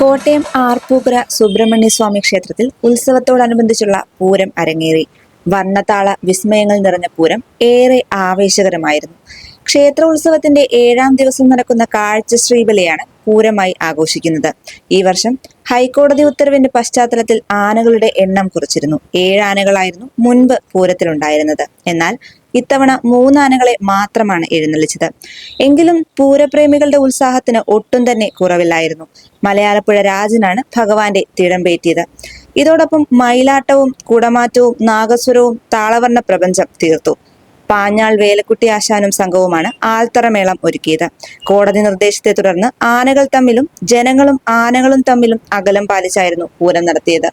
കോട്ടയം ആർപ്പൂക്കര സുബ്രഹ്മണ്യസ്വാമി ക്ഷേത്രത്തിൽ ഉത്സവത്തോടനുബന്ധിച്ചുള്ള പൂരം അരങ്ങേറി. വർണത്താള വിസ്മയങ്ങൾ നിറഞ്ഞ പൂരം ഏറെ ആവേശകരമായിരുന്നു. ക്ഷേത്ര ഉത്സവത്തിന്റെ ഏഴാം ദിവസം നടക്കുന്ന കാഴ്ച ശ്രീബലിയാണ് പൂരമായി ആഘോഷിക്കുന്നത്. ഈ വർഷം ഹൈക്കോടതി ഉത്തരവിന്റെ പശ്ചാത്തലത്തിൽ ആനകളുടെ എണ്ണം കുറച്ചിരുന്നു. ഏഴ് ആനകളായിരുന്നു മുൻപ് പൂരത്തിലുണ്ടായിരുന്നത്. എന്നാൽ ഇത്തവണ മൂന്നാനകളെ മാത്രമാണ് എഴുന്നള്ളിച്ചത്. എങ്കിലും പൂരപ്രേമികളുടെ ഉത്സാഹത്തിന് ഒട്ടും തന്നെ കുറവില്ലായിരുന്നു. മലയാളപ്പുഴ രാജനാണ് ഭഗവാന്റെ തിടമ്പേറ്റിയത്. ഇതോടൊപ്പം മയിലാട്ടവും കുടമാറ്റവും നാഗസ്വരവും താളവർണ പ്രപഞ്ചം തീർത്തു. പാഞ്ഞാൾ വേലക്കുട്ടി ആശാനും സംഘവുമാണ് ആൽത്തറമേളം ഒരുക്കിയത്. കോടതി നിർദ്ദേശത്തെ തുടർന്ന് ആനകൾ തമ്മിലും ജനങ്ങളും ആനകളും തമ്മിലും അകലം പാലിച്ചായിരുന്നു പൂരം നടത്തിയത്.